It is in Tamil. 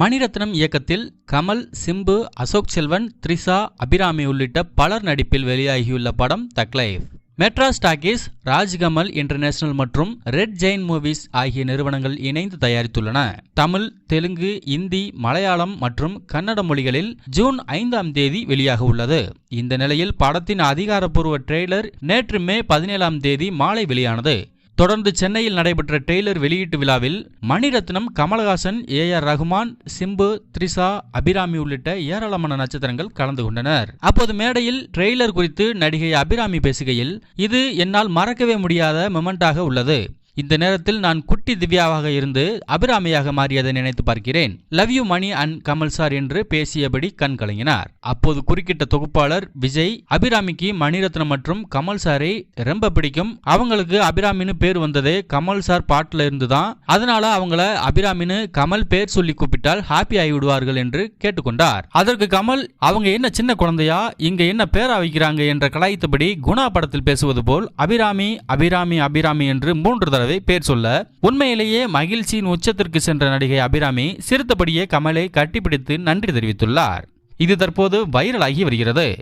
மணிரத்னம் இயக்கத்தில் கமல் சிம்பு அசோக் செல்வன் த்ரிஷா அபிராமி உள்ளிட்ட பலர் நடிப்பில் வெளியாகியுள்ள படம் தக்லைஃப் மெட்ரா மெட்ராஸ் டாக்கீஸ் ராஜ்கமல் இன்டர்நேஷனல் மற்றும் ரெட் ஜெயின் மூவிஸ் ஆகிய நிறுவனங்கள் இணைந்து தயாரித்துள்ளன. தமிழ் தெலுங்கு இந்தி மலையாளம் மற்றும் கன்னட மொழிகளில் ஜூன் ஐந்தாம் தேதி வெளியாக உள்ளது. இந்த நிலையில் படத்தின் அதிகாரப்பூர்வ ட்ரெய்லர் நேற்று மே பதினேழாம் தேதி மாலை வெளியானது. தொடர்ந்து சென்னையில் நடைபெற்ற டெய்லர் வெளியீட்டு விழாவில் மணிரத்னம் கமலஹாசன் ஏ ஆர் ரகுமான் சிம்பு த்ரிஷா அபிராமி உள்ளிட்ட ஏராளமான நட்சத்திரங்கள் கலந்து கொண்டனர். அப்போது மேடையில் ட்ரெய்லர் குறித்து நடிகை அபிராமி பேசுகையில் இது என்னால் மறக்கவே முடியாத மொமெண்டாக உள்ளது. இந்த நேரத்தில் நான் குட்டி திவ்யாவாக இருந்து அபிராமியாக மாறியதை நினைத்து பார்க்கிறேன். Love you Mani and Kamal sir என்று பேசியபடி கண் கலங்கினார். அப்போது குறுக்கிட்ட தொகுப்பாளர் விஜய் அபிராமிக்கு மணிரத்னம் மற்றும் கமல் சாரை ரொம்ப பிடிக்கும். அவங்களுக்கு அபிராமின்னு பேர் வந்ததே கமல் சார் பாட்டில் இருந்து தான் அதனால அவங்கள அபிராமின்னு கமல் பேர் சொல்லி கூப்பிட்டால் ஹாப்பி ஆகிவிடுவார்கள் என்று கேட்டுக்கொண்டார். அதற்கு கமல் அவங்க என்ன சின்ன குழந்தையா? இங்க என்ன பேரா வைக்கிறாங்க? என்ற கலாய்த்தபடி குணா படத்தில் பேசுவது போல் அபிராமி அபிராமி அபிராமி என்று மூன்று தடவை பேர் சொல்ல உண்மையிலேயே மகிழ்ச்சியின் உச்சத்திற்கு சென்ற நடிகை அபிராமி சிறுத்தபடியே கமலை கட்டிப்பிடித்து நன்றி தெரிவித்துள்ளார். இது தற்போது வைரலாகி வருகிறது.